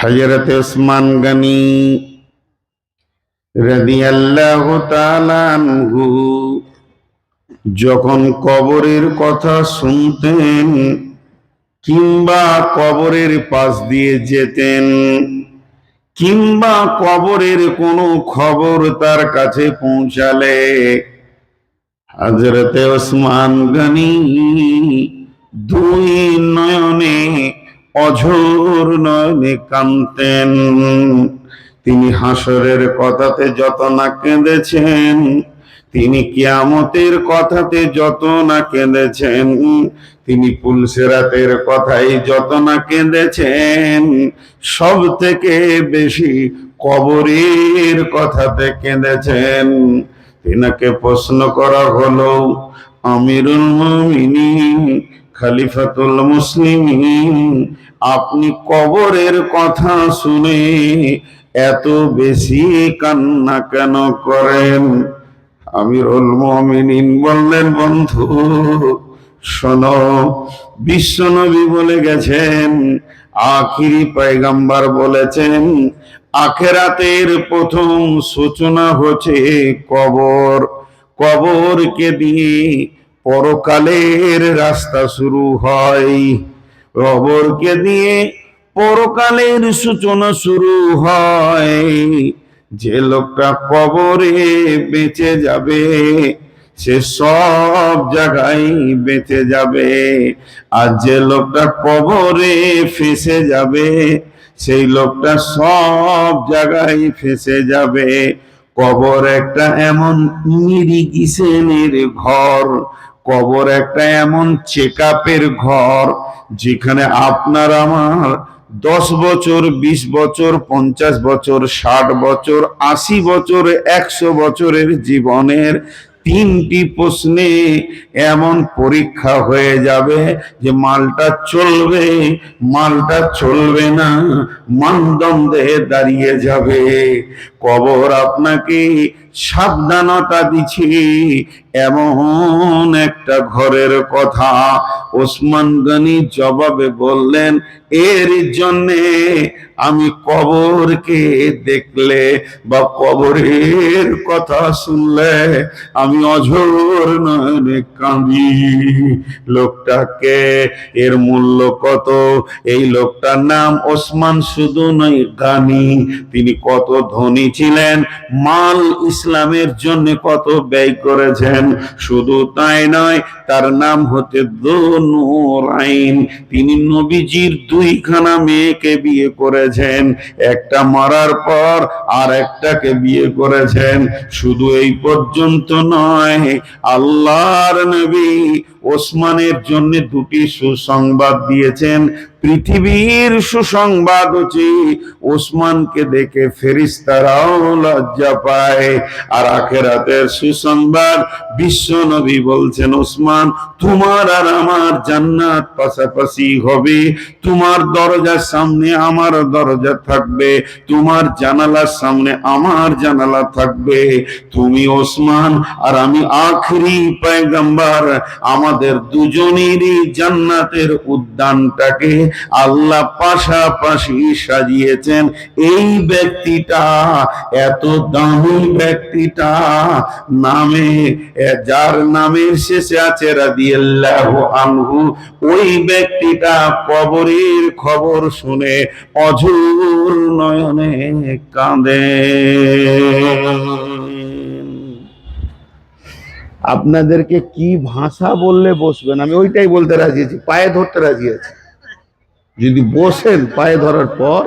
হজরত উসমান গনি রাদিয়াল্লাহু তাআলা আনহু যখন কবরের কথা শুনতেন কিংবা কবরের পাশ দিয়ে যেতেন কিংবা কবরের কোনো খবর তার কাছে পৌঁছালে হজরতে ওসমান গনি দুই নয়নে অঝোর নয়নে কানতেন তিনি হাসরের কথাতে যত না কেঁদেছেন, তিনি কিয়ামতের কথাতে যত না কেঁদেছেন, তিনি পুলসেরাতের কথাই যত না কেঁদেছেন সব থেকে বেশি কবরের কথাতে কেঁদেছেন। তিনাকে প্রশ্ন করা হলো, আমিরুল মুমিনিন খলিফাতুল মুসলিমিন, আপনি কবরের কথা শুনে এত বেশি কান্না কেন করেন? আমিরুল মুমিনিন বললেন, বন্ধু, শোনো, বিশ্বনবী বলে গেছেন, আখিরি পয়গাম্বার বলেছেন, আখেরাতের প্রথম সূচনা হচ্ছে কবর। কবরকে দিয়ে পরকালের রাস্তা শুরু হয়। কবরকে দিয়ে পরকালের সূচনা শুরু হয়। যে লোকটা কবরে বেঁচে যাবে, সে সব জায়গায় বেঁচে যাবে। আর যে লোকটা কবরে ফেসে যাবে, সেই লোকটা সব জায়গায় ফেসে যাবে। কবর একটা এমন ইরিগেশনের ঘর কবর একটা এমন চেক ঘর যেখানে আপনার আমার দশ বছর, বিশ বছর, পঞ্চাশ বছর, ষাট বছর, আশি বছর, একশো বছরের জীবনের তিনটি প্রশ্নে এমন পরীক্ষা হয়ে যাবে যে মালটা চলবে মালটা চলবে না, মানদণ্ডে দাঁড়িয়ে যাবে। কবর আপনাকে সাবধানতা দিছি এমন একটা ঘরের কথা ওসমান গনি জবাবে বললেন, এর জন্যে আমি কবরকে দেখলে বা কবরের কথা শুনলে আমি অঝোর নয়নে কাঁদি। লোকটাকে এর মূল্য কত? এই লোকটার নাম ওসমান, শুধু নয় গানি। তিনি কত ধনী ছিলেন, মাল ইসলামের জন্য কত ব্যয় করেছেন। শুধু তাই নয়, তার নাম হতে আইন তিনি নবীজির দুইখানা মেয়েকে বিয়ে করেছেন। একটা মারার পর আর একটাকে বিয়ে করেছেন। শুধু এই পর্যন্ত নয়, আল্লাহর নবী ওসমানের জন্য দুটি সুসংবাদ দিয়েছেন। পৃথিবীর সুসংবাদ হচ্ছে, ওসমানকে দেখে ফেরিস্তারাও লজ্জা পায়। আর আখেরাতের সুসংবাদ, বিশ্ব নবী বলছেন, ওসমান, তোমার আর আমার জান্নাত পাশাপাশি হবে। তোমার দরজার সামনে আমার দরজা থাকবে। তোমার জানালার সামনে আমার জানালা থাকবে। তুমি ওসমান, আর আমি আখরি পয়গম্বর। আমাদের দুজনেরই জান্নাতের উদ্যানটাকে আল্লাহ পাশাপাশি সাজিয়েছেন এই ব্যক্তিটা, এত দামি ব্যক্তিটা, নামে যার নামের শেষে আছে রাদিয়াল্লাহু আনহু, ওই ব্যক্তিটা কবরের খবর শুনে অঝোর নয়নে কাঁদে। আপনাদেরকে কি ভাষা বললে বসবেন? আমি ওইটাই বলতে রাজি আছি, পায়ে ধরতে রাজি আছি। যদি বসেন পায়ে ধরার পর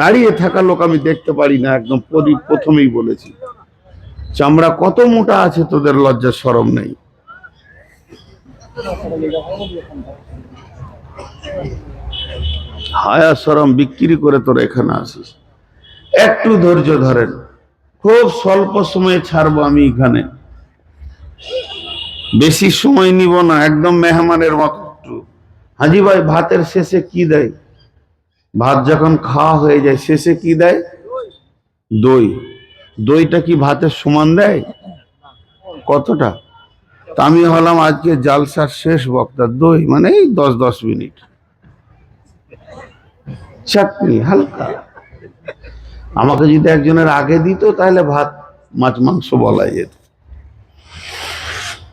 দাঁড়িয়ে থাকা লোক আমি দেখতে পারি না, একদম প্রদীপ প্রথমেই বলেছি। চামড়া কত মোটা আছে তোদের লজ্জা সরম নেই। হায়া সরম বিক্রি করে তোরা এখানে আসিস। একটু ধৈর্য ধরেন। খুব স্বল্প সময়ে ছাড়বো আমি এখানে। বেশি সময় নিব না, একদম মেহমানের মতো। হাজি ভাই ভাতের শেষে কি দেয় ভাত যখন খাওয়া হয়ে যায় শেষে কি দেয় দই দইটা কি ভাতের সমান দেয় কতটা তা আমি হলাম আজকে জালসার শেষ বক্তা, দই মানে এই দশ দশ মিনিট। চাটনি, হালকা। আমাকে যদি একজনের আগে দিত, তাহলে ভাত মাছ, মাংস বলা যেত।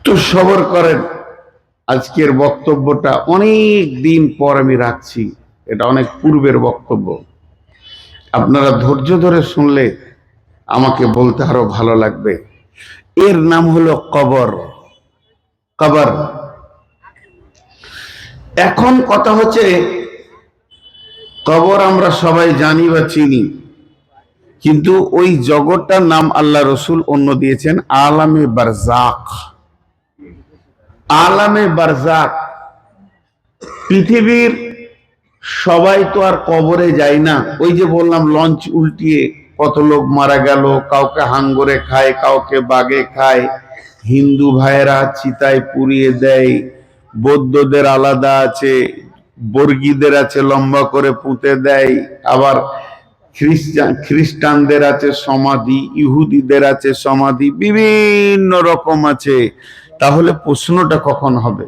তো সবর করেন। আজকের বক্তব্যটা অনেক দিন পর আমি রাখছি। এটা অনেক পূর্বের বক্তব্য। আপনারা ধৈর্য ধরে শুনলে আমাকে বলতে আরও ভালো লাগবে। এর নাম হলো কবর। কবর। এখন কথা হচ্ছে, কবর আমরা সবাই জানি বা চিনি, কিন্তু ওই জগৎটার নাম আল্লাহ রসুল অন্য দিয়েছেন, আলামে বারজাক আলামে বারজাক, পৃথিবীর সবাই তো আর কবরে যায় না। ওই যে বললাম, লঞ্চ উল্টিয়ে কত লোক মারা গেল, কাউকে হাঙ্গরে খায়, কাউকে বাগে খায়। হিন্দু ভাইয়েরা চিতায় পুড়িয়ে দেয়, বৌদ্ধদের আলাদা আছে, বর্গীদের আছে লম্বা করে পুঁতে দেয়, আবার খ্রিস্টান, খ্রিস্টানদের আছে সমাধি, ইহুদিদের আছে সমাধি, বিভিন্ন রকম আছে। তাহলে প্রশ্নটা কখন হবে?